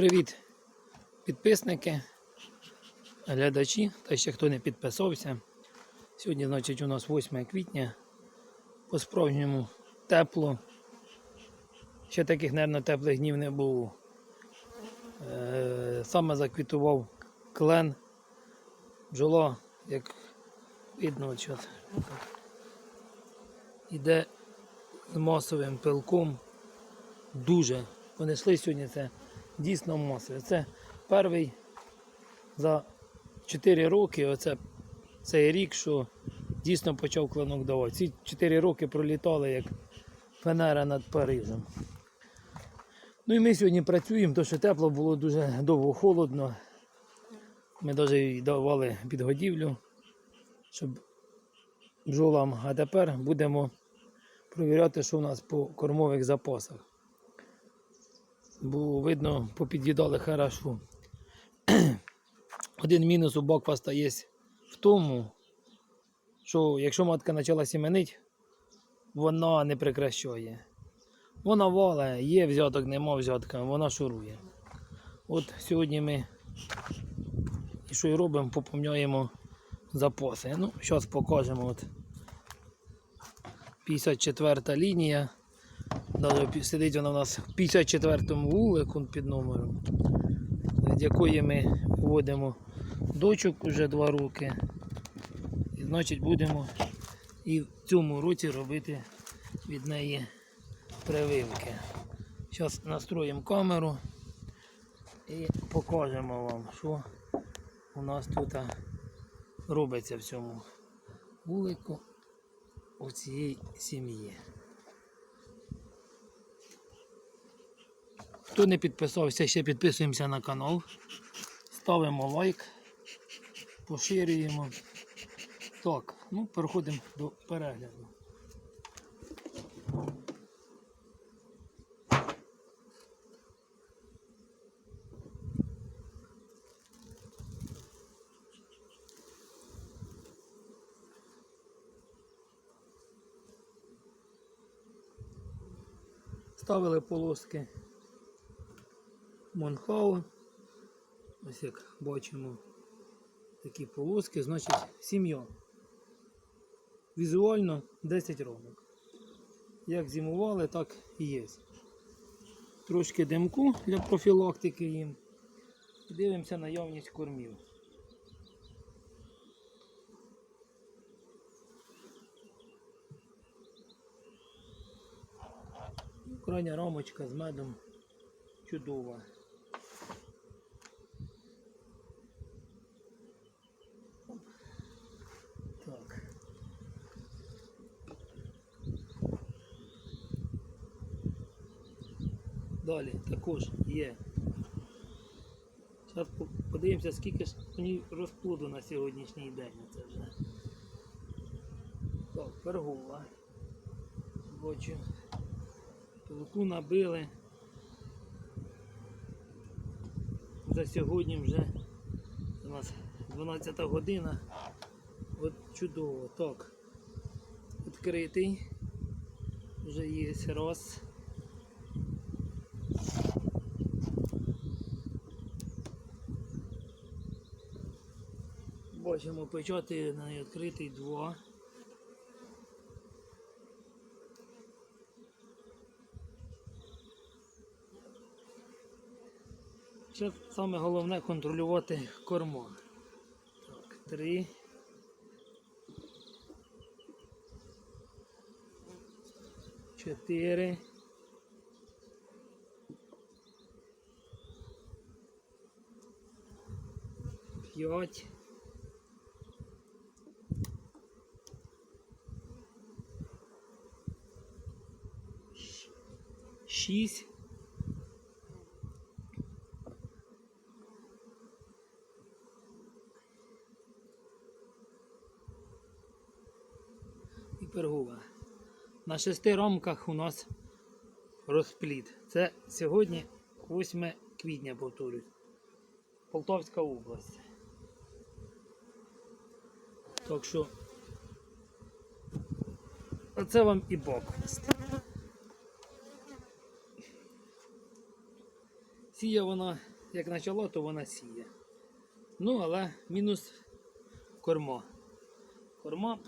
Привіт, підписники, глядачі та ще хто не підписався. Сьогодні, значить, у нас 8 квітня. По справжньому тепло. Ще таких, мабуть, теплих днів не було. Е, саме заквітував клен. Бджола, як видно, що іде з масовим пилком. Дуже понесли сьогодні це дійсно масове. Це перший за 4 роки, оце цей рік, що дійсно почав клинок давати. Ці 4 роки пролітали як фенера над Парижем. Ну і ми сьогодні працюємо, тому що тепло було дуже довго холодно. Ми навіть давали підгодівлю, щоб бджолам. А тепер будемо провіряти, що у нас по кормових запасах. Бо видно, попід'їдали хорошо. Один мінус у бакфаста є в тому, що якщо матка почала сіменить, вона не прекращає. Вона вале, є взяток, нема взятка, вона шурує. От сьогодні ми що й робимо, поповняємо запаси. Ну, зараз покажемо. От 54 лінія. Даже сидить вона у нас в 54-му вулику під номером, з якої ми вводимо дочок уже 2 роки. І значить будемо і в цьому році робити від неї прививки. Зараз настроїмо камеру і покажемо вам, що у нас тут робиться в цьому вулику у цієї сім'ї. Хто не підписався, ще підписуємося на канал. Ставимо лайк, поширюємо. Так, ну переходимо до перегляду. Ставили полоски Монхау. Ось як бачимо такі полоски, значить сім'я. Візуально 10 ромок. Як зимували, так і є. Трошки димку для профілактики їм. Дивимося наявність кормів. Крайня рамочка з медом чудова. Далі також є. Зараз подивимося, скільки ж у розплоду на сьогоднішній день. Це вже. Так, пергова. Бачу. Пилку набили. За сьогодні вже у нас 12 година. От чудово. Так. Відкритий. Вже є раз. Бачимо печати на відкритий два. Ще саме головне контролювати корма. Так, три. Чотири. П'ять. 6. І пергова. На шести рамках у нас розплід. Це сьогодні 8 квітня повторюсь. Полтавська область. Так що, оце вам і бок. Сіє вона як почало, то вона сіє. Ну, але мінус корма. Корма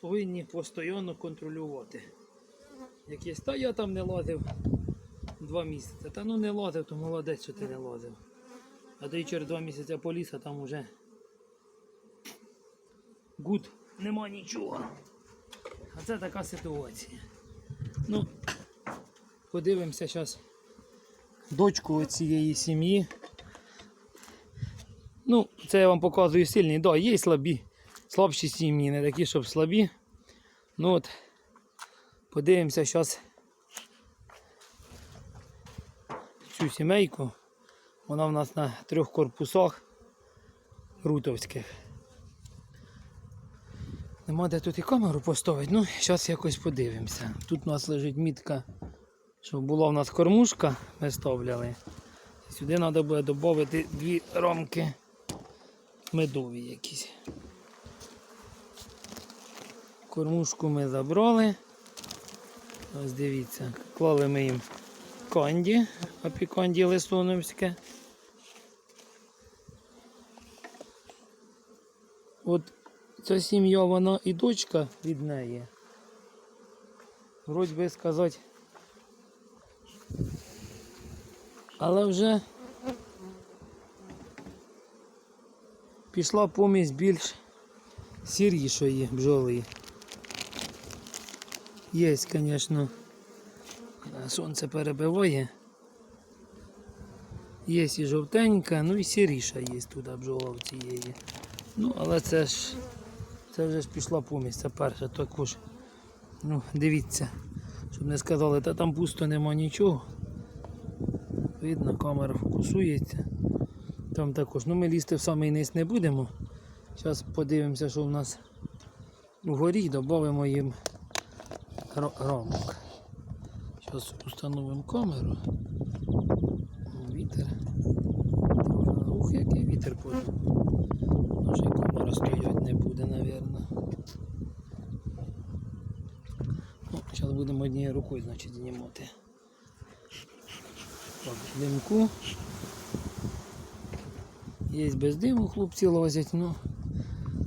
повинні постійно контролювати. Якісь, та я там не лазив два місяці. Та ну не лазив, то молодець, що ти не лазив. А ти через два місяці поліз, а там уже гуд, нема нічого. А це така ситуація. Ну, подивимося зараз дочку цієї сім'ї. Ну, це я вам показую сильні. Да, є слабі, слабші сім'ї, не такі, щоб слабі. Ну от, подивимося зараз цю сімейку. Вона в нас на трьох корпусах рутовських. Нема де тут і камеру поставити. Ну, зараз якось подивимося. Тут у нас лежить мітка, що була в нас кормушка, ми ставляли. Сюди треба буде додати дві рамки медові якісь. Кормушку ми забрали. Ось дивіться, клали ми їм канді, апіканді лисоновське. От ця сім'я, вона і дочка від неї. Вроді би сказати. Але вже пішла помість більш сірішої бджоли. Є, звісно, сонце перебиває. Є і жовтенька, ну і сіріша є туди бджола в цієї. Ну, але це ж це вже ж пішла помість, це перша також. Ну, дивіться, щоб не сказали, та там пусто нема нічого. Видно, камера фокусується. Там також. Ну ми лізти в самий низ не будемо. Зараз подивимося, що в нас вгорі додамо їм ра- рамок. Зараз встановимо камеру. Вітер. Ух, який вітер подув. Може камера стоять не буде, напевно. Ну, зараз будемо однією рукою, значить, знімати. Так, димку. Є без диму, хлопці лозять, ну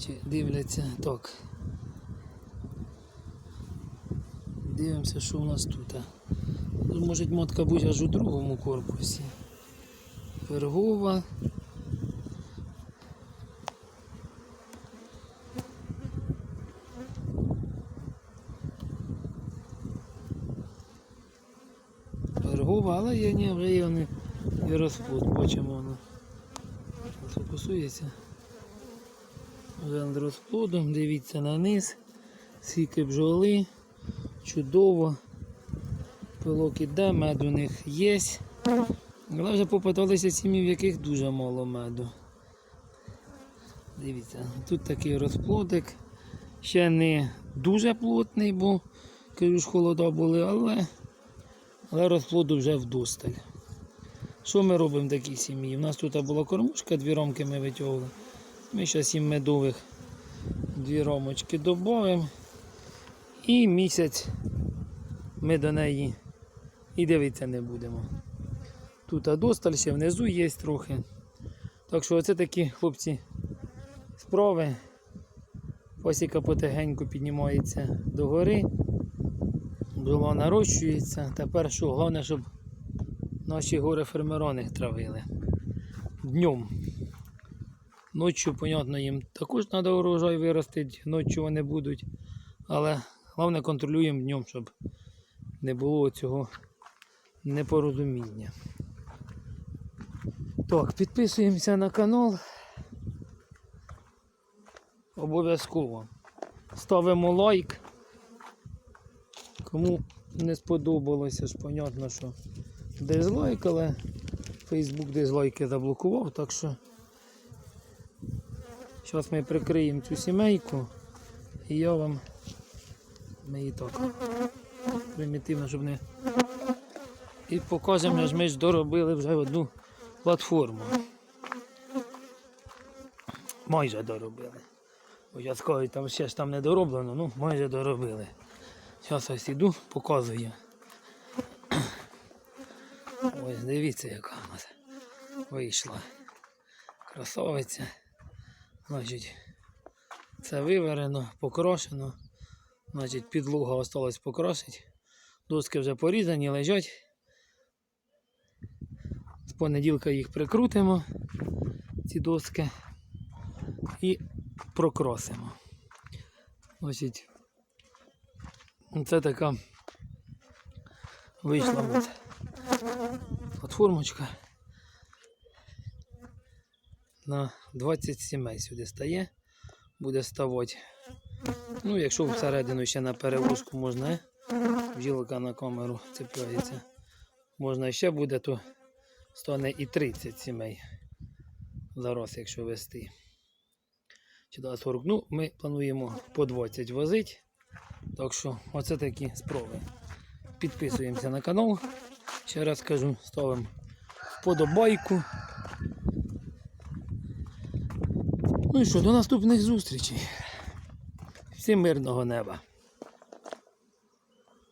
чи дивляться. Так. Дивимося, що у нас тут. Тут може мотка бути аж у другому корпусі. Пергова, але вже є вони і розплод, бачимо воно. Фокусується. Вже над розплодом, дивіться на низ, скільки бджоли, чудово. Пилок іде, мед у них є. Але вже попиталися сім'ї, в яких дуже мало меду. Дивіться, тут такий розплодик. Ще не дуже плотний, бо кажу ж холода були, але, але розплоду вже вдосталь. Що ми робимо в такій сім'ї? У нас тут була кормушка, дві ромки ми витягли. Ми зараз їм медових дві ромочки додаємо. І місяць ми до неї і дивитися не будемо. Тут досталь ще внизу є трохи. Так що оце такі хлопці справи. Посіка потихеньку піднімається догори. Бджола нарощується. Тепер що головне, щоб наші гори фермерони травили. Днем. Ночі, понятно, їм також треба урожай виростити, ночі вони будуть. Але головне контролюємо днем, щоб не було цього непорозуміння. Так, підписуємося на канал. Обов'язково. Ставимо лайк. Кому не сподобалося, ж понятно, що дизлайк, але Facebook дизлайки заблокував, так що зараз ми прикриємо цю сімейку і я вам ми її так примітивно, щоб не і покажемо, що ми ж доробили вже одну платформу. Майже доробили. Бо я скажу, там ще ж там не дороблено, ну майже доробили. Зараз ось іду, показую. Ось дивіться, яка у нас вийшла. Красавиця. Значить, це виверено, покрошено. Значить, підлога осталось покрошити. Доски вже порізані, лежать. З понеділка їх прикрутимо, ці доски, і прокросимо. Значить, це така вийшла от платформочка. На 20 сімей сюди стає, буде ставати. Ну, якщо всередину ще на перевозку можна, е, бджілка на камеру цепляється. Можна ще буде, то стане і 30 сімей. Зараз, якщо вести. Чи да, 40. Ну, ми плануємо по 20 возити. Так що оце такі спроби. Підписуємося на канал. Ще раз кажу, ставимо вподобайку. Ну і що, до наступних зустрічей. Всім мирного неба.